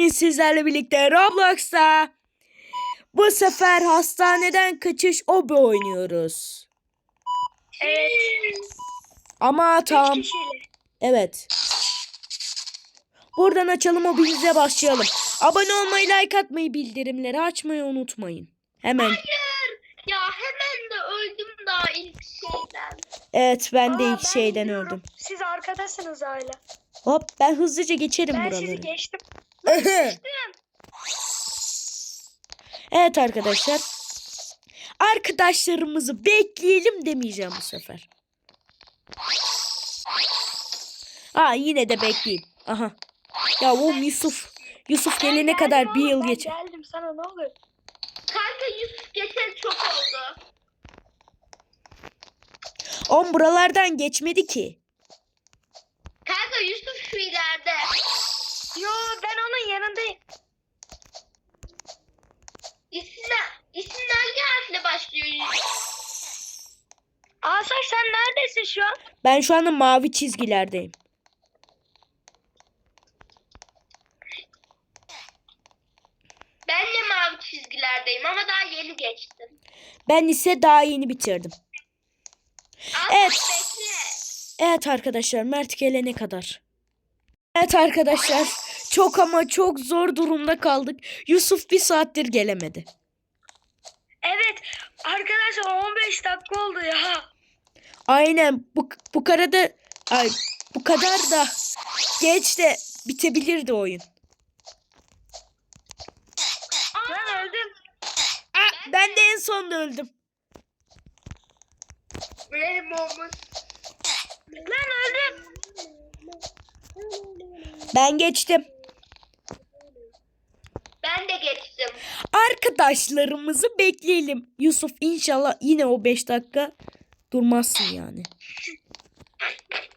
Bugün sizlerle birlikte Roblox'ta bu sefer hastaneden kaçış obi oynuyoruz. Evet. Ama tam evet. Buradan açalım obimize başlayalım. Abone olmayı, like atmayı, bildirimleri açmayı unutmayın. Hemen. Hayır. Ya hemen de öldüm daha ilk şeyden. Evet ben de Aa, ilk şeyden gidiyorum. öldüm. Siz arkadasınız hala. Hop ben hızlıca geçerim Ben buraları. sizi geçtim. Evet arkadaşlar. Arkadaşlarımızı bekleyelim demeyeceğim bu sefer. Aa yine de bekleyin. Aha. Ya o Yusuf. Yusuf gelene Ben kadar geldim bir yıl geçer. Geldim sana ne oluyor? Kanka Yusuf geçen çok oldu. On buralardan geçmedi ki. Asaş sen neredesin şu an? Ben şu anda mavi çizgilerdeyim. Ben de mavi çizgilerdeyim ama daha yeni geçtim. Ben ise daha yeni bitirdim. Al Evet. bekle. Evet arkadaşlar Mert gelene kadar. Evet arkadaşlar çok ama çok zor durumda kaldık. Yusuf bir saattir gelemedi. Evet. Arkadaşlar 15 dakika oldu ya. Aynen bu, bu karada ay bu kadar da geç de bitebilirdi oyun. Ben öldüm. Aa, ben de en sonda öldüm. Benim olmuş. Ben öldüm. Ben geçtim. Ben de geçtim. Arkadaşlarımızı bekleyelim. Yusuf inşallah yine o 5 dakika durmazsın yani.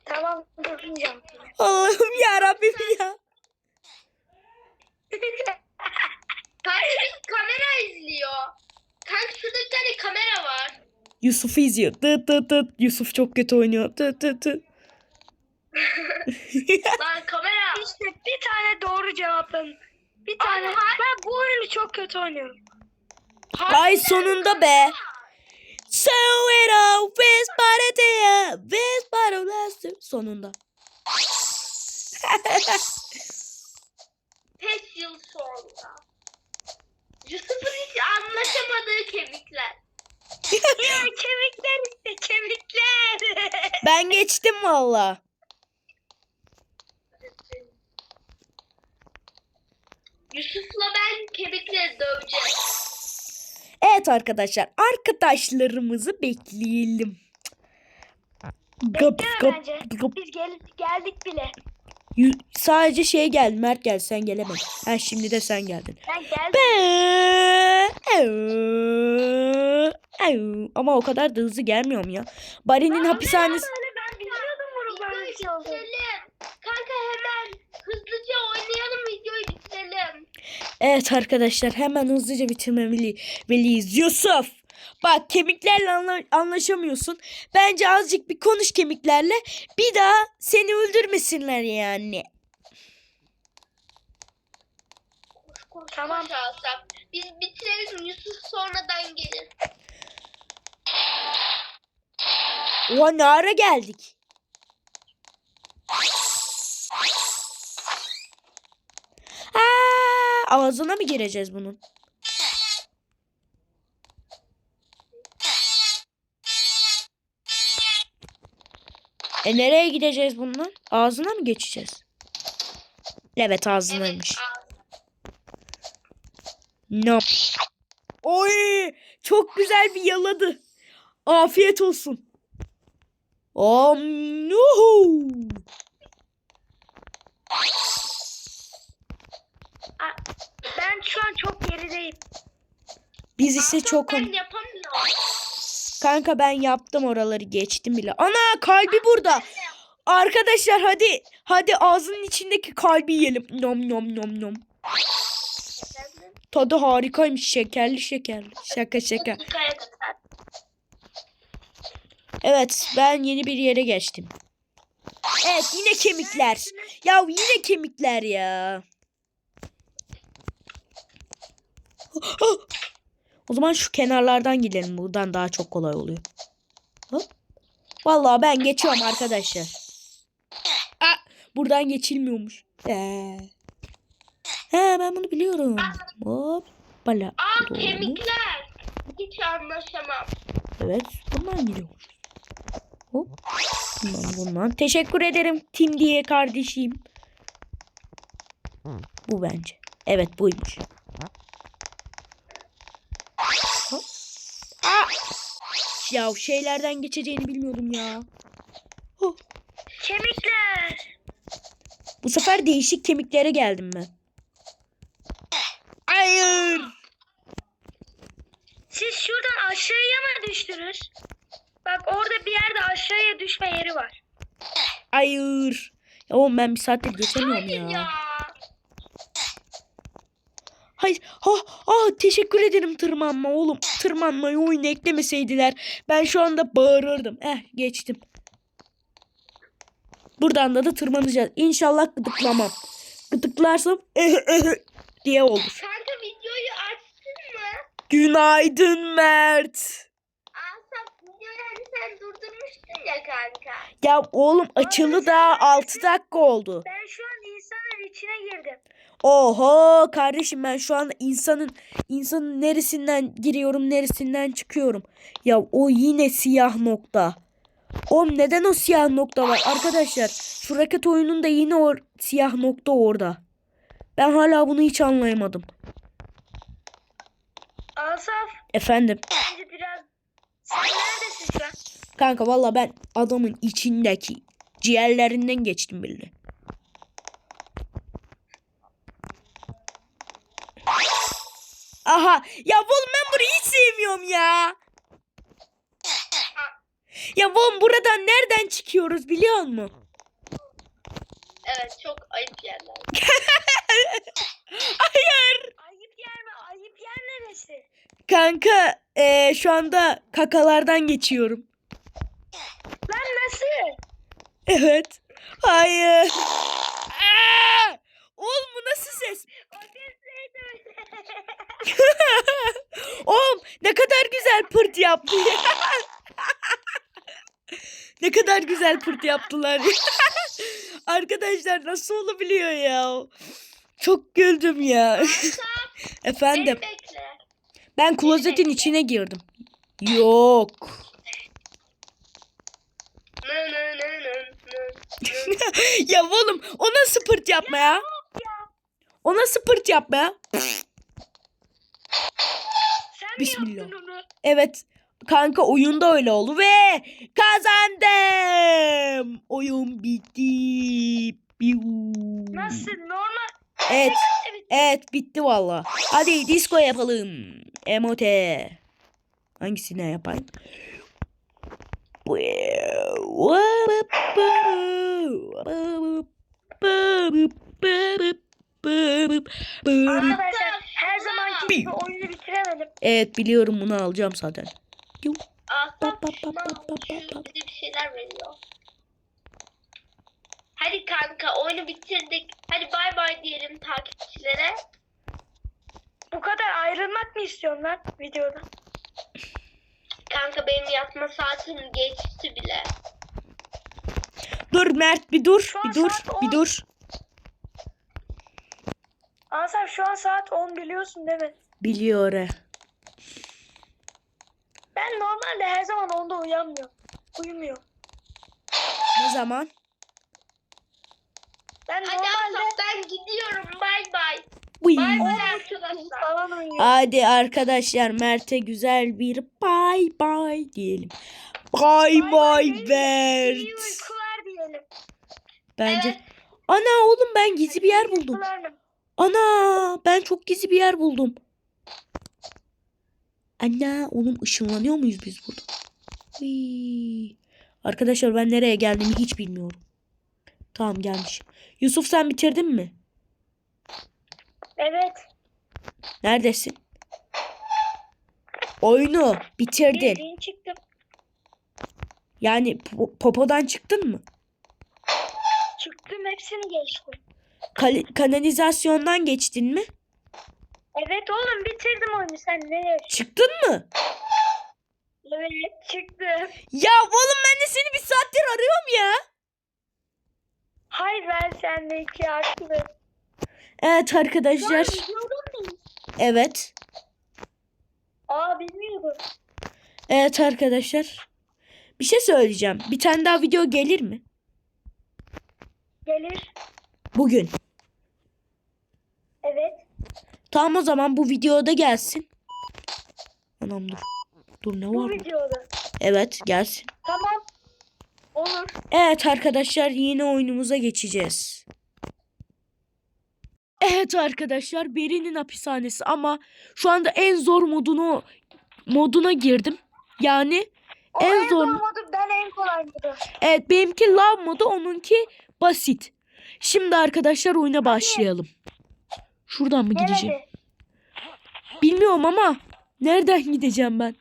Tamam durmayacağım. Allah'ım ya Rabbim ya. Kanka bir kamera izliyor. Kanka şurada bir tane kamera var. Yusuf'u izliyor. Tıt tıt tıt. Yusuf çok kötü oynuyor. Tıt tıt tıt. Lan kamera. işte bir tane doğru cevapın. Bir tane. hayır. Ben bu oyunu çok kötü oynuyorum. Ay sonunda be. So it all with there, with last sonunda. Beş yıl sonra. Yusuf'un hiç anlaşamadığı kemikler. ya kemikler işte kemikler. Ben geçtim valla. Yusuf'la ben kemikleri döveceğim. Evet arkadaşlar arkadaşlarımızı bekleyelim. Bekle gap, bence. gap. Biz gel geldik bile. Yu- Sadece şey geldi Mert geldi sen gelemedin. Ha şimdi de sen geldin. Ben geldim. Be- Ev- Ama o kadar da hızlı gelmiyorum ya. Bari'nin hapishanesi... Ben bilmiyordum bunu böyle bir şey olduğunu. Bitirelim. Kanka hemen hızlıca oynayalım videoyu bitirelim. Evet arkadaşlar hemen hızlıca bitirmeliyiz. Yusuf! Bak kemiklerle anla- anlaşamıyorsun. Bence azıcık bir konuş kemiklerle. Bir daha seni öldürmesinler yani. Tamam. Asaf. Biz bitirelim Yusuf sonradan gelir. Oha ne ara geldik? Aa, ağzına mı gireceğiz bunun? E nereye gideceğiz bundan? Ağzına mı geçeceğiz? Evet ağzınaymış. No. Oy! Çok güzel bir yaladı. Afiyet olsun. Om nuhu. Ben şu an çok gerideyim. Biz ise Asaf çok ben yapamıyorum. kanka ben yaptım oraları geçtim bile. Ana kalbi burada. Arkadaşlar hadi hadi ağzının içindeki kalbi yiyelim. Nom nom nom nom. Tadı harikaymış şekerli şekerli. Şaka şaka. Evet ben yeni bir yere geçtim. Evet yine kemikler. Ya yine kemikler ya. O zaman şu kenarlardan gidelim. Buradan daha çok kolay oluyor. Hop. Vallahi ben geçiyorum arkadaşlar. Aa, buradan geçilmiyormuş. Ee. He ben bunu biliyorum. Hop. Bala. Aa Doğru. kemikler. Hiç anlaşamam. Evet. Bundan gidiyormuş. Hop. Bundan bundan. Teşekkür ederim Tim diye kardeşim. Bu bence. Evet buymuş. Hop. Aa! Ya şeylerden geçeceğini bilmiyordum ya. Hop. Kemikler. Bu sefer değişik kemiklere geldim ben. Hayır. Siz şuradan aşağıya mı düştünüz? Bak orada bir yerde aşağıya düşme yeri var. Hayır. Ya oğlum ben bir saattir geçemiyorum Hayır ya. ya. Hayır. Ha, ah, teşekkür ederim tırmanma oğlum. Tırmanmayı oyuna eklemeseydiler ben şu anda bağırırdım. Eh geçtim. Buradan da da tırmanacağız. İnşallah gıdıklamam. Gıdıklarsam diye olur. Kanka videoyu açtın mı? Günaydın Mert. Videoyu hani sen durdurmuştun ya kanka. Ya oğlum açılı da 6 dakika oldu. Ben şu an insanın içine girdim. Oho kardeşim ben şu anda insanın insanın neresinden giriyorum neresinden çıkıyorum. Ya o yine siyah nokta. Oğlum neden o siyah nokta var arkadaşlar? Şu raket oyununda yine o siyah nokta orada. Ben hala bunu hiç anlayamadım. Asaf Efendim bence biraz... Sen neredesin şu an? kanka valla ben adamın içindeki ciğerlerinden geçtim bile. Aha ya oğlum ben burayı hiç sevmiyorum ya. Ya oğlum buradan nereden çıkıyoruz biliyor musun? Evet çok ayıp yerler. Hayır. Ayıp yer mi? Ayıp yer neresi? Kanka eee, şu anda kakalardan geçiyorum. Lan nasıl? Evet. Hayır. Aa! Oğlum bu nasıl ses? Neydi? Oğlum ne kadar güzel pırt yaptı. ne kadar güzel pırt yaptılar. Arkadaşlar nasıl olabiliyor ya? Çok güldüm ya. Efendim ben klozetin içine girdim. Yok. Ya oğlum o nasıl pırt yapma ya? O nasıl pırt yapma ya? Sen Bismillah. mi yaptın onu? Evet. Kanka oyunda öyle oldu ve kazandım. Oyun bitti. Nasıl? Normal. Evet. Evet. Evet bitti valla. Hadi disco yapalım. Emote. Hangisine yapayım? Arkadaşlar her zamanki gibi oyunu bitiremedim. Evet biliyorum bunu alacağım zaten. Şu bize bir şeyler veriyor. Hadi kanka oyunu bitirdik. Hadi bay bay diyelim takipçilere. Bu kadar ayrılmak mı istiyorsun lan videoda? Kanka benim yatma saatim geçti bile. Dur Mert bir dur. Bir dur. Bir dur. Asaf şu an saat 10 biliyorsun değil mi? Biliyor. he. Ben normalde her zaman 10'da uyanmıyorum. Uyumuyorum. Ne zaman? Ben Hadi normalde ben gidiyorum. Bay bay. Uy. Bay bay 10 arkadaşlar. falan uyuyorum. Hadi arkadaşlar Mert'e güzel bir bay bay diyelim. Bay bay de Mert. İyi uykular diyelim. Bence. Evet. Ana oğlum ben gizli bir yer buldum. Uykular mı? Ana ben çok gizli bir yer buldum. Ana oğlum ışınlanıyor muyuz biz burada? Uy. Arkadaşlar ben nereye geldiğimi hiç bilmiyorum. Tamam gelmiş. Yusuf sen bitirdin mi? Evet. Neredesin? Oyunu bitirdin. Bildiğin çıktım. Yani po- popodan çıktın mı? Çıktım hepsini geçtim. Kanalizasyondan geçtin mi? Evet oğlum bitirdim oyunu sen ne? Çıktın mı? Evet çıktım. Ya oğlum ben de seni bir saattir arıyorum ya. Hayır ben sende iki haklı. Evet arkadaşlar. Evet. Aa bilmiyordum. Evet arkadaşlar. Bir şey söyleyeceğim. Bir tane daha video gelir mi? Gelir. Bugün. Evet. Tamam o zaman bu videoda gelsin. Anam dur. Dur ne Bu var? videoda. Evet gelsin. Tamam. Olur. Evet arkadaşlar yeni oyunumuza geçeceğiz. Evet arkadaşlar Beri'nin hapishanesi ama şu anda en zor modunu moduna girdim. Yani O En en zor- zor modu ben en kolay modu. evet benimki love modu onunki basit. Şimdi arkadaşlar oyuna başlayalım. Şuradan mı gideceğim? hadi. Bilmiyorum ama nereden gideceğim ben?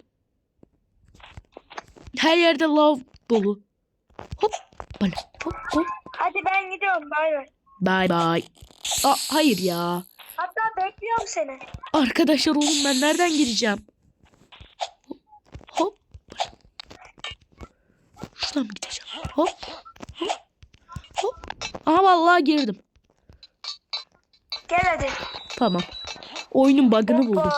Her yerde love dolu. Hop böyle hop hop. Hadi ben gidiyorum bay bay. Bye bye. Aa, hayır ya. Hatta bekliyorum seni. Arkadaşlar oğlum ben nereden gireceğim? Hop. Şuradan mı gideceğim? Hop. Hop. Hop. Aha vallahi girdim. Gel hadi. Tamam. Oyunun bug'ını buldum.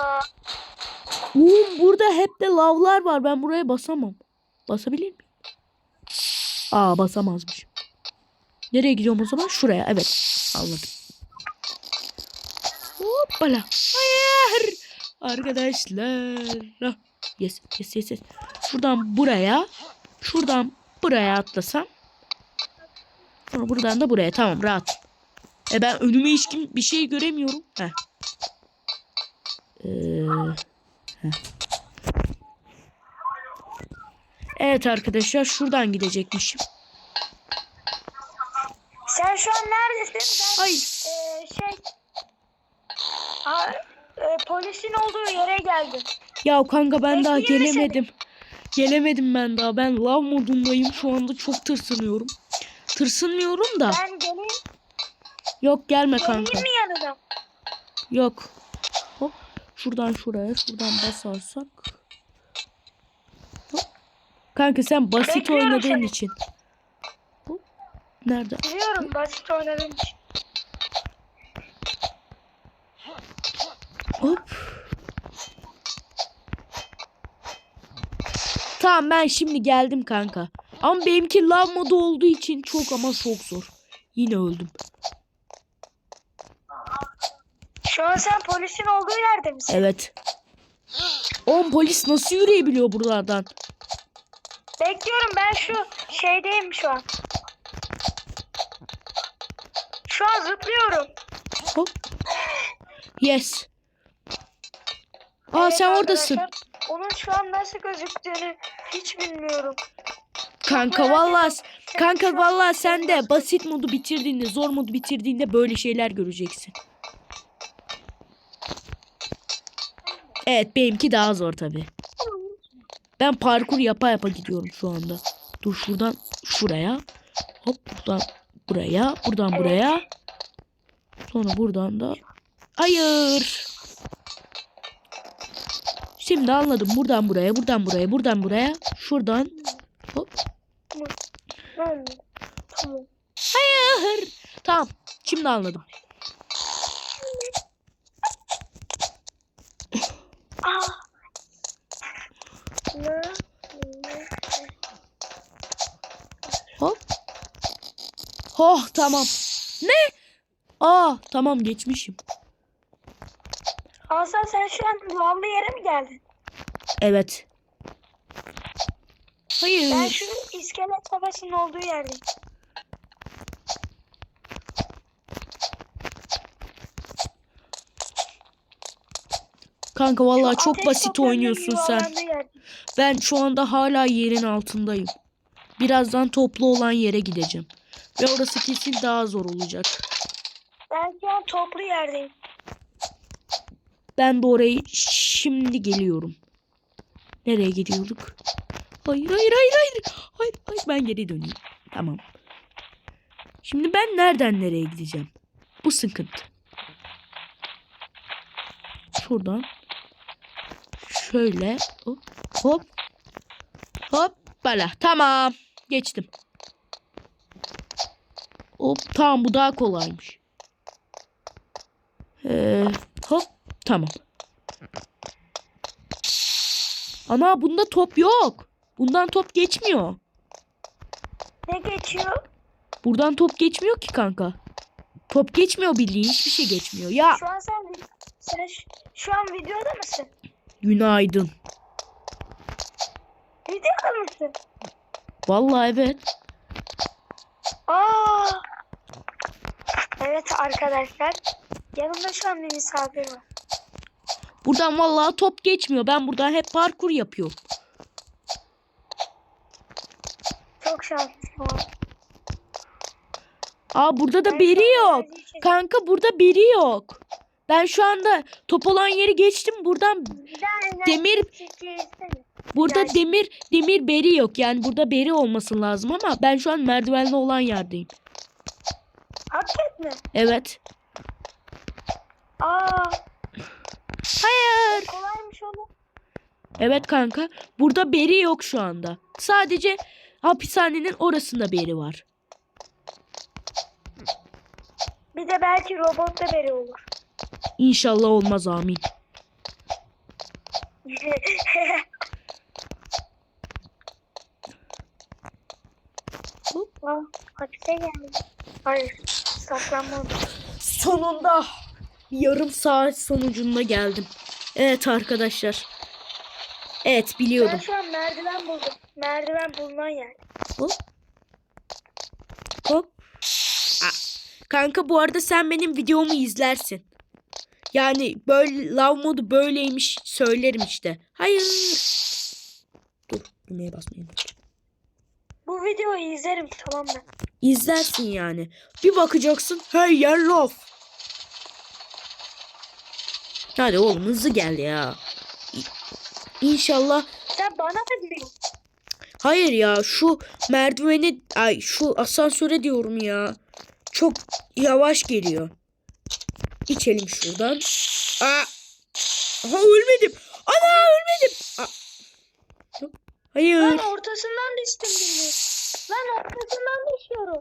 Oğlum burada hep de lavlar var. Ben buraya basamam. Basabilir miyim? Aa basamazmış. Nereye gidiyorum o zaman? Şuraya. Evet. Anladım. Hoppala. Hayır. Arkadaşlar. Yes, yes, yes, yes. Şuradan buraya. Şuradan buraya atlasam. Sonra buradan da buraya. Tamam rahat. E ben önüme hiç kim bir şey göremiyorum. Heh. Ee, Evet arkadaşlar şuradan gidecekmişim. Sen şu an neredesin? Ben Hayır. eee, şey ha, eee, polisin olduğu yere geldim. Ya kanka ben daha Bekleyeyim mi seni? gelemedim. Gelemedim ben daha. Ben lav modundayım. Şu anda çok tırsınıyorum. Tırsınmıyorum da. Ben geleyim, Yok gelme kanka. mi yanına? Yok. Hop. Şuradan şuraya. Şuradan basarsak. Hop. Kanka sen basit Bekliyorum oynadığın seni. için. Hop. Nerede? Biliyorum basit oynadığım için. Hop. Tamam ben şimdi geldim kanka. Ama benimki lav modu olduğu için çok ama çok zor. Yine öldüm. Şu an sen polisin olduğu yerde misin? Evet. Oğlum polis nasıl yürüyebiliyor buralardan? Bekliyorum ben şu şeydeyim şu an. Şu an zıplıyorum. Hop. Yes. Aa Evet sen oradasın. Onun şu an nasıl gözüktüğünü hiç bilmiyorum. Kanka vallahi kanka vallahi sen de basit modu bitirdiğinde, zor modu bitirdiğinde böyle şeyler göreceksin. Evet benimki daha zor tabi. Ben parkur yapa yapa gidiyorum şu anda. Dur şuradan şuraya. Hop buradan buraya. Buradan buraya. Sonra buradan da. Hayır. Şimdi anladım. Buradan buraya, buradan buraya, buradan buraya. Şuradan. Hop. Hayır. Tamam. Şimdi anladım. Aa. Ne? Ne? Hop. Oh tamam. Ne? Aa tamam geçmişim. Hasan sen şu an lavlı yere mi geldin? Evet. Ben Hayır. şu iskelet babasının olduğu yerdeyim. Kanka vallahi Şu çok basit oynuyorsun sen. Ben şu anda hala yerin altındayım. Birazdan toplu olan yere gideceğim. Ve orası kesin daha zor olacak. Ben şu an toplu yerdeyim. Ben de orayı şimdi geliyorum. Nereye gidiyorduk? Hayır hayır hayır hayır. Hayır hayır ben geri döneyim. Tamam. Şimdi ben nereden nereye gideceğim? Bu sıkıntı. şuradan şöyle hop hop hop böyle tamam geçtim. Hop tamam bu daha kolaymış. Ee, hop tamam. Ana bunda top yok. Bundan top geçmiyor. Ne geçiyor? Buradan top geçmiyor ki kanka. Top geçmiyor bildiğin hiçbir şey geçmiyor. Ya Şu an sen, sen şu an videoda mısın? Günaydın. Videoda mısın? Vallahi evet. Aa. Evet arkadaşlar. Yanımda şu an bir misafir var. Buradan vallahi top geçmiyor. Ben buradan hep parkur yapıyorum. Çok şanslısın. ama. Aa burada da biri yok. Kanka burada biri yok. Ben şu anda top olan yeri geçtim. Buradan demir burada demir demir beri yok. Yani burada beri olması lazım ama ben şu an merdivenli olan yerdeyim. Hakikaten mi? Evet. Aa. Hayır. Kolaymış oğlum. Evet kanka. Burada beri yok şu anda. Sadece hapishanenin orasında beri var. Bir de belki robot da beri olur. İnşallah olmaz amin. Aa, hapise geldim. Hayır. Saklanmadım. Sonunda yarım saat sonucunda geldim. Evet arkadaşlar. Evet Ben biliyordum. şu an merdiven buldum. Merdiven bulunan yer. Hop. Hop. Aa, Kanka bu arada sen benim videomu izlersin. Yani böyle lav modu böyleymiş söylerim işte. Hayır. Dur düğmeye basmayayım. Bu videoyu izlerim tamam mı? İzlersin yani. Bir bakacaksın her yer lav. Hadi oğlum hızlı gel ya. İnşallah Sen bana mı diyorsun? Hayır ya şu merdiveni ay şu asansöre diyorum ya. Çok yavaş geliyor. İçelim şuradan. Aa. Aha ölmedim. Ana ölmedim. Aa. Hayır. Lan ortasından düştüm şimdi. Lan ortasından düşüyorum.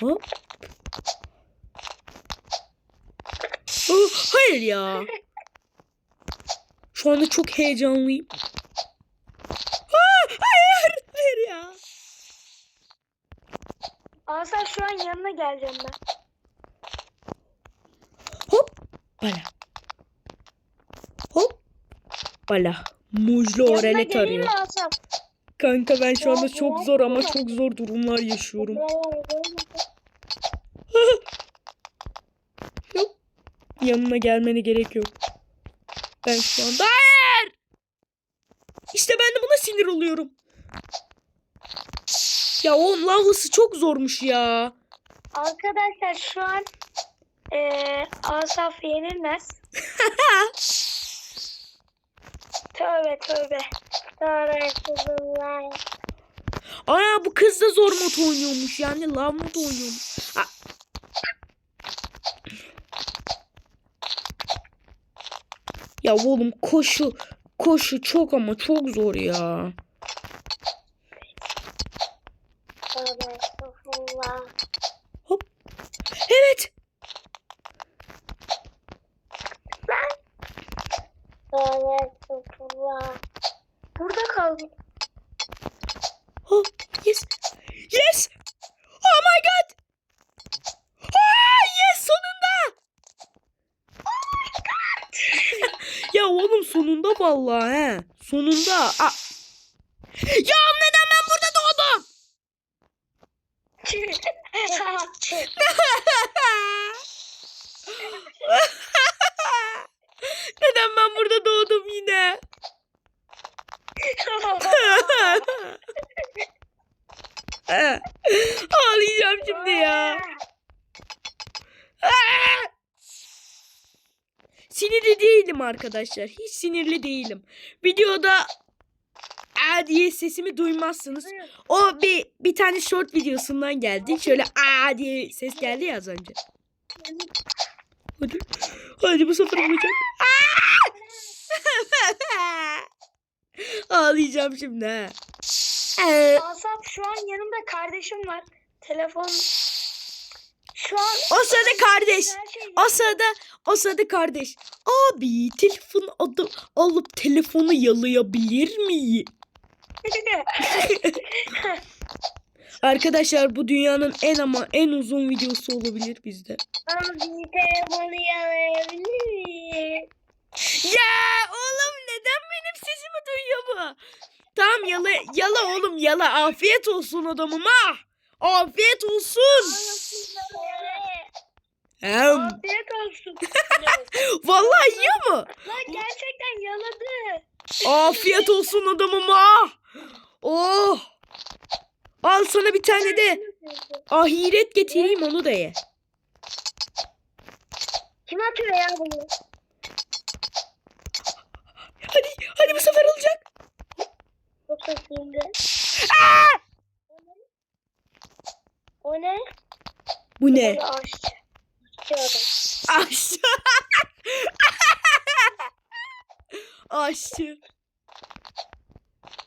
Hop. Oh, hayır ya. Şu anda çok heyecanlıyım. Aa, hayır. Hayır ya. Asal şu an yanına geleceğim ben. Hop. Bala. Hop. Bala. Mujlu oralet arıyor. Kanka ben şu anda çok zor ama çok zor durumlar yaşıyorum. Yanına gelmene gerek yok. Ben şu anda... Hayır! İşte ben de buna sinir oluyorum. Ya oğlum lavlısı çok zormuş ya. Arkadaşlar şu an eee Asaf yenilmez. tövbe tövbe. Estağfurullah. Ana bu kız da zor mod oynuyormuş yani lav mod oynuyormuş. Aa. Ya oğlum koşu koşu çok ama çok zor ya. Tövbe estağfurullah. Evet. Tövbe estağfurullah. Burada kaldım. Oh, yes. Yes. Oh my god. Aa, yes sonunda. ya oğlum sonunda vallahi he. Sonunda. Aa. Ya neden ben burada doğdum? neden ben burada doğdum yine? Ağlayacağım şimdi ya. Sinirli değilim arkadaşlar. Hiç sinirli değilim. Videoda aa diye sesimi duymazsınız. O bir bir tane short videosundan geldi. Şöyle aa diye ses geldi ya az önce. Hadi. Hadi bu sefer olacak. Ağlayacağım şimdi ha. Ee, Asaf şu an yanımda kardeşim var. Telefon şu an o sırada kardeş. Şey o sırada o sırada kardeş. Abi telefon adı alıp telefonu yalayabilir mi? Arkadaşlar bu dünyanın en ama en uzun videosu olabilir bizde. Abi telefonu yalayabilir miyim? Ya oğlum neden benim sesimi duyuyor bu? Tamam yala yala oğlum yala afiyet olsun adamım ha. Afiyet olsun. Hem. Afiyet olsun. Vallahi yiyor mu? Lan gerçekten yaladı. Afiyet olsun adamım ha. Oh. Al sana bir tane de ahiret getireyim onu da ye. Kim atıyor ya bunu? Hadi hadi bu sefer olacak. Yoksa şimdi. O ne? Bu ne? Aşçı. Aşçı. Aşçı.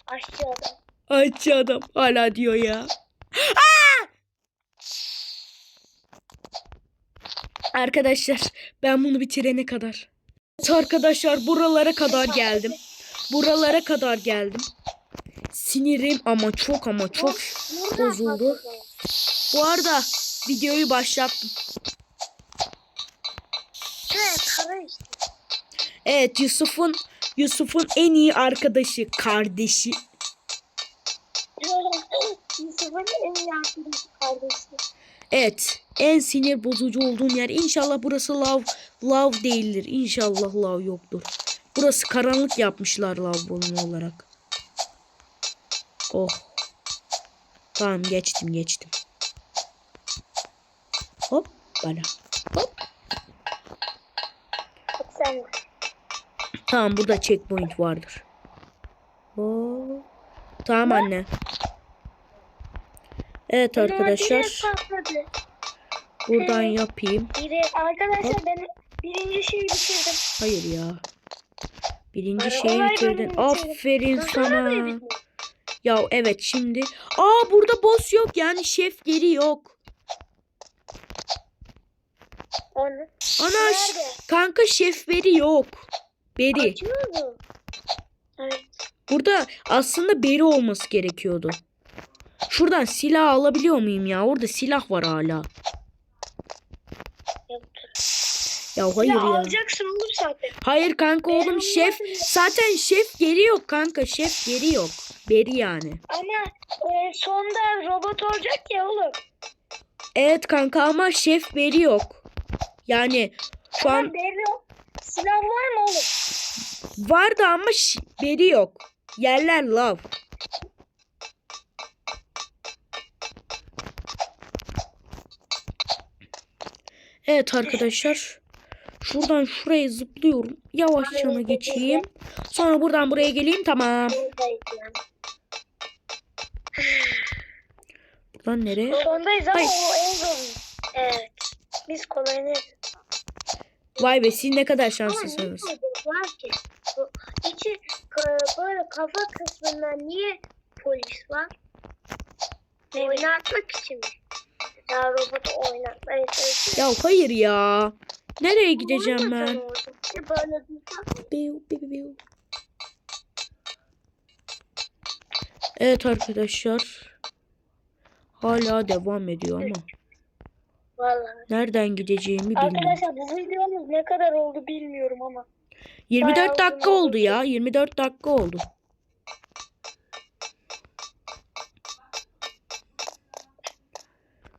Aşçı adam. Aşçı adam hala diyor ya. Aa! Arkadaşlar ben bunu bitirene kadar. Arkadaşlar buralara kadar geldim. Buralara kadar geldim. Sinirim ama çok ama çok bozuldu. Bu arada videoyu başlattım. Evet Yusuf'un Yusuf'un en iyi arkadaşı, kardeşi. Evet. En sinir bozucu olduğum yer. İnşallah burası lav lav değildir. İnşallah lav yoktur. Burası karanlık yapmışlar lav bölümü olarak. Oh. Tamam geçtim geçtim. Hop bana. Hop. Sen. Tamam burada checkpoint vardır. Oo. Tamam anne. Evet arkadaşlar. Buradan yapayım. Direkt- Arkadaşlar ben birinci şeyi bitirdim. Hayır ya. Birinci Bana şeyi bitirdin. Aferin sana. Ya evet şimdi. Aa burada boss yok yani şef geri yok. Onu. Ana Nerede? kanka şef beri yok. Beri. Evet. Burada aslında beri olması gerekiyordu. Şuradan silah alabiliyor muyum ya? Orada silah var hala. Ya hayır ya, ya. alacaksın oğlum zaten. Hayır kanka oğlum Benim şef zaten şef geri yok kanka şef geri yok. Beri yani. Ama e, sonda robot olacak ya oğlum. Evet kanka ama şef beri yok. Yani şu Ama an belli yok. Silah var mı oğlum? vardı ama beri yok. Yerler lav. Evet arkadaşlar. Şuradan şuraya zıplıyorum. Yavaşça geçeyim. Sonra buradan buraya geleyim tamam. Buradan nereye? Sondayız ama Ay. o en zoru. Evet. Biz kolayını Vay be siz ne kadar şanslısınız. var ki? Bu içi e, böyle kafa kısmında niye polis var? Oynatmak için mi? Ya robotu oynatmaya çalışıyor. Ya hayır ya. Nereye gideceğim ben? Böyle Biu, biu, biu. Evet arkadaşlar. Hala devam ediyor ama. Vallahi. Nereden gideceğimi bilmiyorum. Arkadaşlar bu videomuz ne kadar oldu bilmiyorum ama. 24 bayağı dakika oldu ya. 24 dakika oldu.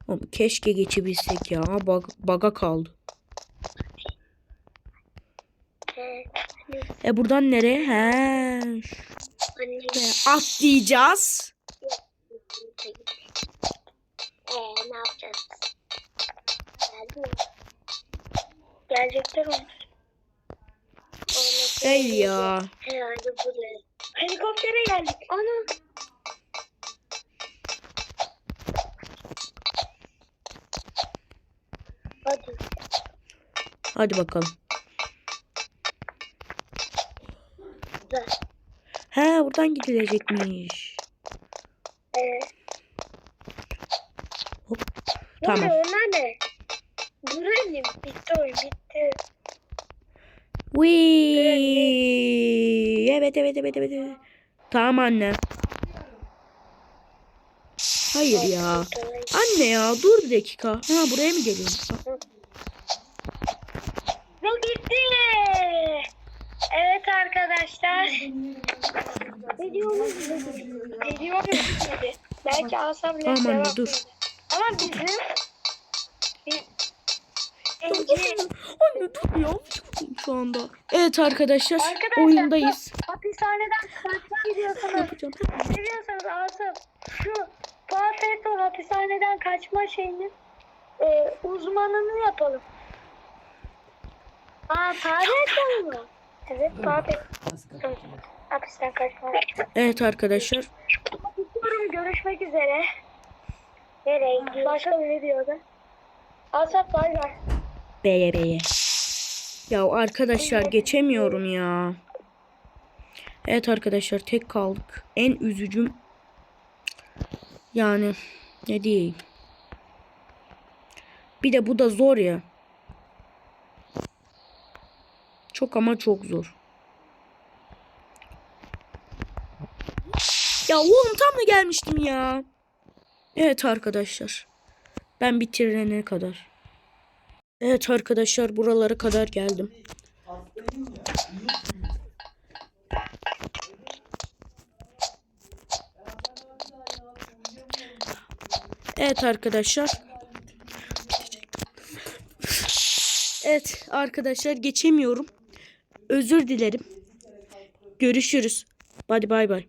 Oğlum keşke geçebilsek ya. Ama Bug, bug'a kaldı. E buradan nereye? He. şuraya Atlayacağız. Ee, ne yapacağız? Geldi mi? Gelecekler onlar. Değil ya. Herhalde buraya. Helikoptere geldik. Ana. Hadi. Hadi bakalım. Güzel. He buradan gidilecekmiş. Ee, Tamam. Bu ne onlar ne? Durayım. Bitti oyun bitti. Wii. Evet evet evet. evet. Tamam anne. Hayır ya. Anne ya dur bir dakika. Ha buraya mı geliyorsun? Ve bitti. Evet arkadaşlar. Videomuz bitmedi. Belki alsam bile anne devam dur. ederiz. Ama bizim biz- Anne dur ya. Şu anda. Evet arkadaşlar, Arkadaşlar, oyundayız. hapishaneden kaçma Ne gidiyorsunuz. yapacağım? Seviyorsanız Asım şu Profesör hapishaneden kaçma şeyinin e, uzmanını yapalım. Aa tarih mı? Evet tarih. Hapisten kaçma. Evet arkadaşlar. Gidiyorum görüşmek üzere. Nereye gidiyorsun? Başka bir videoda. Asap bay bay. Beye beye. Ya arkadaşlar geçemiyorum ya. Evet arkadaşlar tek kaldık. En üzücüm yani ne diyeyim. Bir de bu da zor ya. Çok ama çok zor. Ya oğlum tam da gelmiştim ya. Evet arkadaşlar. Ben bitirene kadar. Evet arkadaşlar buralara kadar geldim. Evet arkadaşlar. Evet arkadaşlar geçemiyorum. Özür dilerim. Görüşürüz. Hadi bay bay.